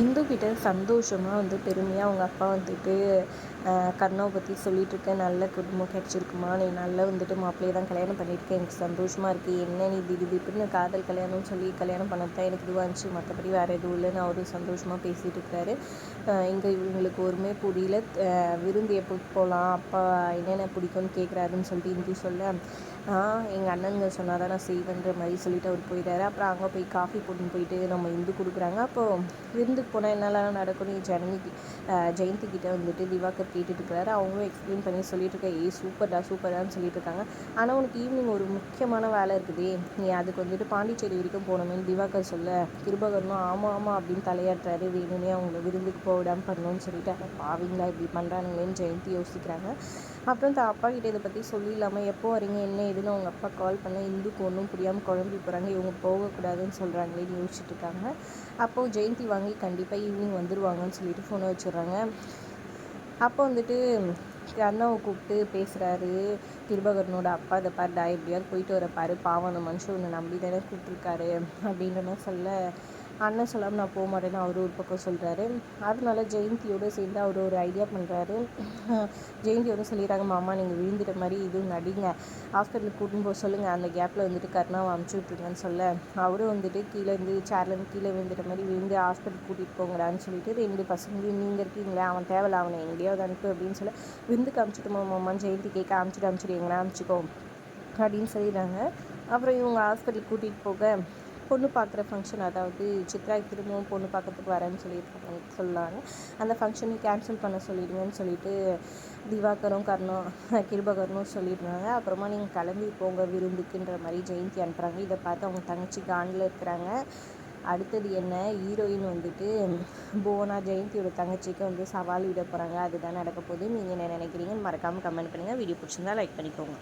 இந்து கிட்ட சந்தோஷமாக வந்து பெருமையாக அவங்க அப்பா வந்துட்டு கர்ணாவை பற்றி சொல்லிகிட்ருக்க நல்ல குடும்பம் கிடச்சிருக்குமா? நீ நல்லா வந்துட்டு மாப்பிள்ளையை தான் கல்யாணம் பண்ணியிருக்கேன் எனக்கு சந்தோஷமாக இருக்குது என்ன நீ திடீர் திடீர்னு காதல் கல்யாணம்னு சொல்லி கல்யாணம் பண்ணது தான் எனக்கு இதுவாக இருந்துச்சு? மற்றபடி வேறு எதுவும் இல்லைன்னு அவரும் சந்தோஷமாக பேசிகிட்டு இருக்காரு இங்கே இவங்களுக்கு ஒருமே புரியல. விருந்து எப்போ போகலாம் அப்பா என்னென்ன பிடிக்கும்னு கேட்குறாருன்னு சொல்லிட்டு இந்து சொல்ல எங்கள் அண்ணனுங்க சொன்னால் தான் நான் செய்வேன்ற மாதிரி சொல்லிட்டு அவர் போயிட்டாரு அப்புறம் அங்கே போய் காஃபி போட்டுன்னு போயிட்டு நம்ம இந்து கொடுக்குறாங்க. அப்போது விருந்துக்கு போனால் என்னெல்லாம் நடக்கும் ஜனனி ஜெயந்தி கிட்டே வந்துட்டு திவாகர் கேட்டுட்டு இருக்கிறாரு அவங்களும் எக்ஸ்பிளைன் பண்ணி சொல்லிட்டு இருக்கா ஏய் சூப்பர்டா சூப்பர்டான்னு சொல்லிட்டு இருக்காங்க ஆனால் உனக்கு ஈவினிங் ஒரு முக்கியமான வேலை இருக்குதே. நீ அதுக்கு வந்துட்டு பாண்டிச்சேரி வரைக்கும் போகணுமேனு திவாகர் சொல்ல கிருபகரனும் ஆமாம் ஆமாம் அப்படின்னு தலையாட்டுறாரு. வேணும்னே அவங்கள விருந்துக்கு போகிடாமல் பண்ணணும்னு சொல்லிட்டு பாவிங்களா? இப்படி பண்ணுறானுங்களேன்னு ஜெயந்தி யோசிக்கிறாங்க. அப்புறம் தான் அப்பா கிட்டே இதை பற்றி சொல்லிடலாமல் எப்போ வரீங்க? என்ன ஏதுன்னு அவங்க அப்பா கால் பண்ண இந்துக்கு ஒன்றும் புரியாமல் குழம்பி போகிறாங்க இவங்க போகக்கூடாதுன்னு சொல்கிறாங்களேன்னு யோசிச்சுட்டு இருக்காங்க. அப்போது ஜெயந்தி வாங்கி கண்டிப்பாக ஈவினிங் வந்துடுவாங்கன்னு சொல்லிட்டு ஃபோனை வச்சிடுறாங்க. அப்போ வந்துட்டு அண்ணாவை கூப்பிட்டு பேசுகிறாரு கிருபகரனோட அப்பா இதை பாரு டா எப்படியாவது போயிட்டு வரப்பாரு பாவம் அந்த மனுஷன் ஒன்று நம்பி தானே கூப்பிட்ருக்காரு அப்படின்ற சொல்ல அண்ணன் சொல்லாமல் நான் போக மாட்டேன்னு அவர் ஒரு பக்கம் சொல்கிறாரு அதனால ஜெயந்தியோடு சேர்ந்து அவர் ஒரு ஐடியா பண்ணுறாரு ஜெயந்தியோட சொல்லிடுறாங்க மாமா நீங்கள் விழுந்துட்ட மாதிரி இதுவும் நடிங்க. ஹாஸ்பிட்டலுக்கு கூட்டின்னு போக சொல்லுங்கள் அந்த கேப்பில் வந்துட்டு கருணாவை அமுச்சு விட்ருங்கன்னு சொல்ல. அவரும் வந்துட்டு கீழேருந்து சேர்லேருந்து கீழே விழுந்துட்ட மாதிரி விழுந்து ஹாஸ்பிட்டல் கூட்டிகிட்டு போங்கடான்னு சொல்லிட்டு ரெண்டு பசங்களையும் நீங்கள் இருக்கீங்களே அவன் தேவையில்ல அவனை எங்கேயாவது அனுப்பு அப்படின்னு சொல்ல. விருந்துக்கு அமுச்சுட்டு மாமான்னு ஜெயந்தி கேட்க அமுச்சுட்டு அமுச்சுட்டு எங்கன்னா அமுச்சுக்கோ அப்படின்னு சொல்லிடுறாங்க. அப்புறம் இவங்க ஹாஸ்பிட்டல் கூட்டிகிட்டு போக பொண்ணு பார்க்குற ஃபங்க்ஷன் அதாவது சித்ரா திரும்பவும் பொண்ணு பார்க்கறதுக்கு வரேன்னு சொல்லியிருக்காங்க சொல்லாங்க. அந்த ஃபங்க்ஷனை கேன்சல் பண்ண சொல்லிடுங்கன்னு சொல்லிட்டு திவாகரும் கர்ணம் கிருபகரனும் சொல்லிடுறாங்க. அப்புறமா நீங்கள் கிளம்பி போங்க விருந்துக்குன்ற மாதிரி ஜெயந்தி அனுப்புகிறாங்க இதை பார்த்து அவங்க தங்கச்சி காண்டில் இருக்கிறாங்க. அடுத்தது என்ன? ஹீரோயின் வந்துட்டு போனா ஜெயந்தியோட தங்கச்சிக்கு வந்து சவால் விட போகிறாங்க அதுதான் நடக்க போகுது. நீங்கள் என்ன நினைக்கிறீங்கன்னு மறக்காமல் கமெண்ட் பண்ணுங்கள் வீடியோ பிடிச்சிருந்தா லைக் பண்ணிக்கோங்க.